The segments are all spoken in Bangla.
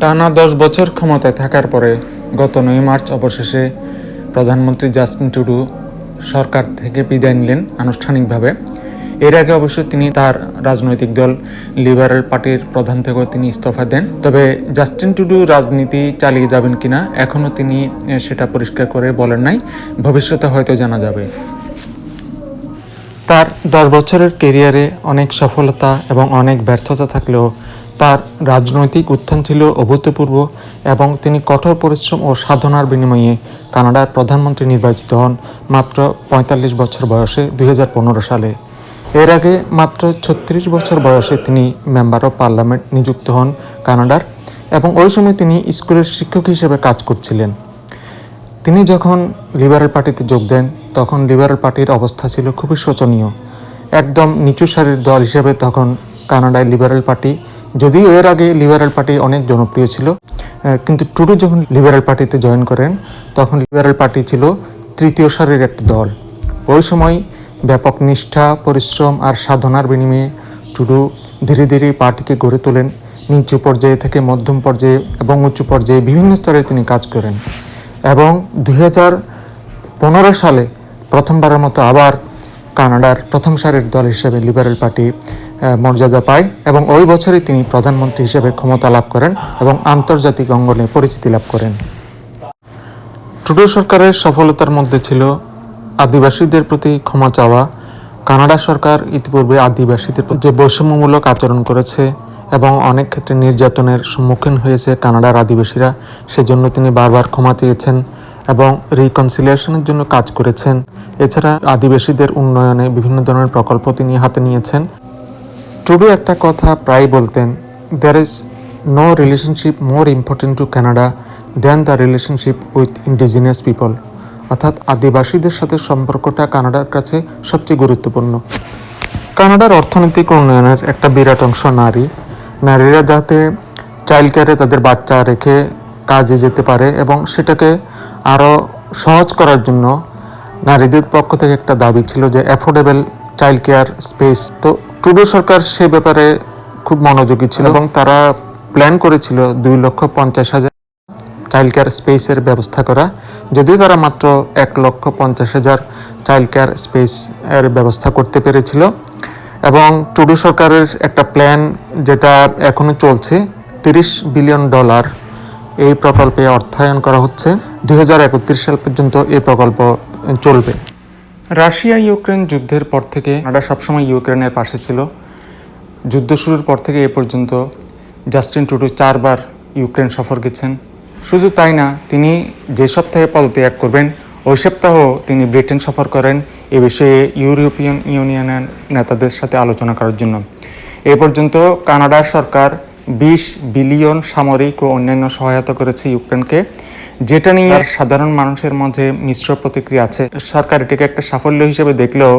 টানা দশ বছর ক্ষমতায় থাকার পরে গত নয় মার্চ অবশেষে প্রধানমন্ত্রী জাস্টিন টুডু সরকার থেকে বিদায় নিলেন আনুষ্ঠানিকভাবে। এর আগে অবশ্য তিনি তার রাজনৈতিক দল লিবারেল পার্টির প্রধান থেকেও তিনি ইস্তফা দেন। তবে জাস্টিন টুডু রাজনীতি চালিয়ে যাবেন কিনা এখনও তিনি সেটা পরিষ্কার করে বলেন নাই। ভবিষ্যতে হয়তো জানা যাবে। তার দশ বছরের কেরিয়ারে অনেক সফলতা এবং অনেক ব্যর্থতা থাকলেও তার রাজনৈতিক উত্থান ছিল অভূতপূর্ব এবং তিনি কঠোর পরিশ্রম ও সাধনার বিনিময়ে কানাডার প্রধানমন্ত্রী নির্বাচিত হন মাত্র পঁয়তাল্লিশ বছর বয়সে দুই হাজার পনেরো সালে। এর আগে মাত্র ছত্রিশ বছর বয়সে তিনি মেম্বার অফ পার্লামেন্ট নিযুক্ত হন কানাডার এবং ওই সময় তিনি স্কুলের শিক্ষক হিসেবে কাজ করছিলেন। তিনি যখন লিবারেল পার্টিতে যোগ দেন, তখন লিবারেল পার্টির অবস্থা ছিল খুবই শোচনীয়। একদম নিচু সারির দল হিসেবে তখন কানাডায় লিবারেল পার্টি যদিও এর আগে লিবারেল পার্টি অনেক জনপ্রিয় ছিল কিন্তু টুডু যখন লিবারেল পার্টিতে জয়েন করেন, তখন লিবারেল পার্টি ছিল তৃতীয় সারির একটি দল। ওই সময় ব্যাপক নিষ্ঠা, পরিশ্রম আর সাধনার বিনিময়ে টুডু ধীরে ধীরে পার্টিকে গড়ে তোলেন। নিচু পর্যায়ে থেকে মধ্যম পর্যায়ে এবং উচ্চ পর্যায়ে বিভিন্ন স্তরে তিনি কাজ করেন এবং পনেরো সালে প্রথমবারের মতো আবার কানাডার প্রথম সারির দল হিসেবে লিবারেল পার্টি মর্যাদা পায় এবং ওই বছরই তিনি প্রধানমন্ত্রী হিসেবে ক্ষমতা লাভ করেন এবং আন্তর্জাতিক অঙ্গনে পরিচিতি লাভ করেন। ট্রুডো সরকারের সফলতার মধ্যে ছিল আদিবাসীদের প্রতি ক্ষমা চাওয়া। কানাডা সরকার ইতিপূর্বে আদিবাসীদের যে বৈষম্যমূলক আচরণ করেছে এবং অনেক ক্ষেত্রে নির্যাতনের সম্মুখীন হয়েছে কানাডার আদিবাসীরা, সেজন্য তিনি বারবার ক্ষমা চেয়েছেন এবং রিকনসিলিয়েশনের জন্য কাজ করেছেন। এছাড়া আদিবাসীদের উন্নয়নে বিভিন্ন ধরনের প্রকল্প তিনি হাতে নিয়েছেন। টুডু একটা কথা প্রায় বলতেন there is no relationship more important to Canada than the relationship with indigenous people অর্থাৎ আদিবাসীদের সাথে সম্পর্কটা কানাডার কাছে সবচেয়ে গুরুত্বপূর্ণ। কানাডার অর্থনৈতিক উন্নয়নের একটা বিরাট অংশ নারী। নারীরা যাতে চাইল্ড কেয়ারে তাদের বাচ্চা রেখে কাজে যেতে পারে এবং সেটাকে আরও সহজ করার জন্য নারীদের পক্ষ থেকে একটা দাবি ছিল যে অ্যাফোর্ডেবল চাইল্ড কেয়ার স্পেস তো টুডু সরকার সে ব্যাপারে খুব মনোযোগী ছিল এবং তারা প্ল্যান করেছিল দুই লক্ষ পঞ্চাশ হাজার চাইল্ড কেয়ার স্পেসের ব্যবস্থা করা। যদিও তারা মাত্র এক লক্ষ পঞ্চাশ হাজার চাইল্ড কেয়ার স্পেস এর ব্যবস্থা করতে পেরেছিল এবং টুডু সরকারের একটা প্ল্যান যেটা এখনও চলছে, তিরিশ বিলিয়ন ডলার এই প্রকল্পে অর্থায়ন করা হচ্ছে। দু হাজার একত্রিশ সাল পর্যন্ত এই প্রকল্প চলবে। রাশিয়া ইউক্রেন যুদ্ধের পর থেকে কানাডা সবসময় ইউক্রেনের পাশে ছিল। যুদ্ধ শুরুর পর থেকে এ পর্যন্ত জাস্টিন টুডু চারবার ইউক্রেন সফর গেছেন। শুধু তাই না, তিনি যে সপ্তাহে পদত্যাগ করবেন ওই সপ্তাহ তিনি ব্রিটেন সফর করেন এ বিষয়ে ইউরোপিয়ান ইউনিয়নের নেতাদের সাথে আলোচনা করার জন্য। এ পর্যন্ত কানাডা সরকার বিশ বিলিয়ন সামরিক ও অন্যান্য সহায়তা করেছে ইউক্রেনকে যেটা নিয়ে আর সাধারণ মানুষের মধ্যে মিশ্র প্রতিক্রিয়া আছে। সরকার এটাকে একটা সাফল্য হিসেবে দেখলেও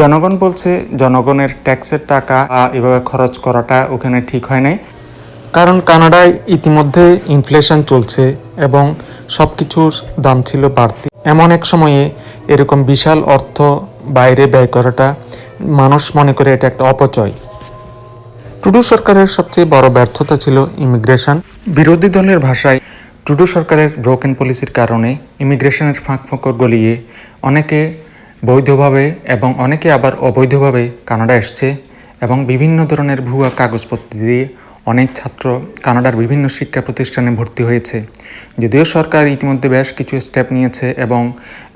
জনগণ বলছে জনগণের ট্যাক্সের টাকা এভাবে খরচ করাটা ওখানে ঠিক হয় নাই। কারণ কানাডায় ইতিমধ্যে ইনফ্লেশন চলছে এবং সব কিছুর দাম ছিল বাড়তি। এমন এক সময়ে এরকম বিশাল অর্থ বাইরে ব্যয় করাটা মানুষ মনে করে এটা একটা অপচয়। টুডু সরকারের সবচেয়ে বড় ব্যর্থতা ছিল ইমিগ্রেশন। বিরোধী দলের ভাষায় টুডু সরকারের ব্রোকেন পলিসির কারণে ইমিগ্রেশনের ফাঁক ফোকর গলিয়ে অনেকে বৈধভাবে এবং অনেকে আবার অবৈধভাবে কানাডা এসছে এবং বিভিন্ন ধরনের ভুয়া কাগজপত্র দিয়ে অনেক ছাত্র কানাডার বিভিন্ন শিক্ষা প্রতিষ্ঠানে ভর্তি হয়েছে। যদিও সরকার ইতিমধ্যে বেশ কিছু স্টেপ নিয়েছে এবং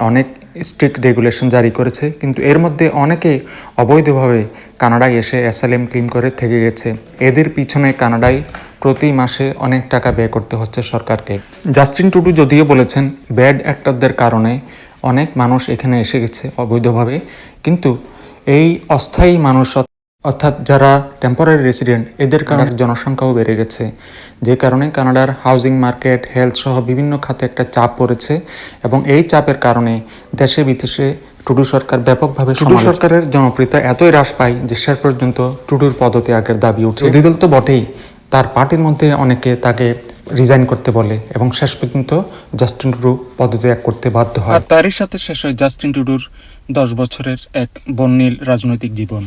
অনেক স্ট্রিক্ট রেগুলেশন জারি করেছে, কিন্তু এর মধ্যে অনেকে অবৈধভাবে কানাডায় এসে অ্যাসাইলেম ক্লিম করে থেকে গেছে। এদের পিছনে কানাডায় প্রতি মাসে অনেক টাকা ব্যয় করতে হচ্ছে সরকারকে। জাস্টিন টুডু যদিও বলেছেন ব্যাড অ্যাক্টারদের কারণে অনেক মানুষ এখানে এসে গেছে অবৈধভাবে, কিন্তু এই অস্থায়ী মানুষ অর্থাৎ যারা টেম্পোরারি রেসিডেন্ট এদের কারণে জনসংখ্যাও বেড়ে গেছে। যে কারণে কানাডার হাউজিং মার্কেট হেলথ সহ বিভিন্ন খাতে একটা চাপ পড়েছে এবং এই চাপের কারণে দেশে বিদেশে টুডু সরকার ব্যাপকভাবে টুডু সরকারের জনপ্রিয়তা এতই হ্রাস পায় যে শেষ পর্যন্ত টুডুর পদত্যাগের দাবি উঠে। বিরোধী তো বটেই। তার পার্টির মধ্যে অনেকে তাকে রিজাইন করতে বলে এবং শেষ পর্যন্ত জাস্টিন টুডু পদত্যাগ করতে বাধ্য হয়। তারই সাথে শেষ হয় জাস্টিন টুডুর দশ বছরের এক বর্ণিল রাজনৈতিক জীবন।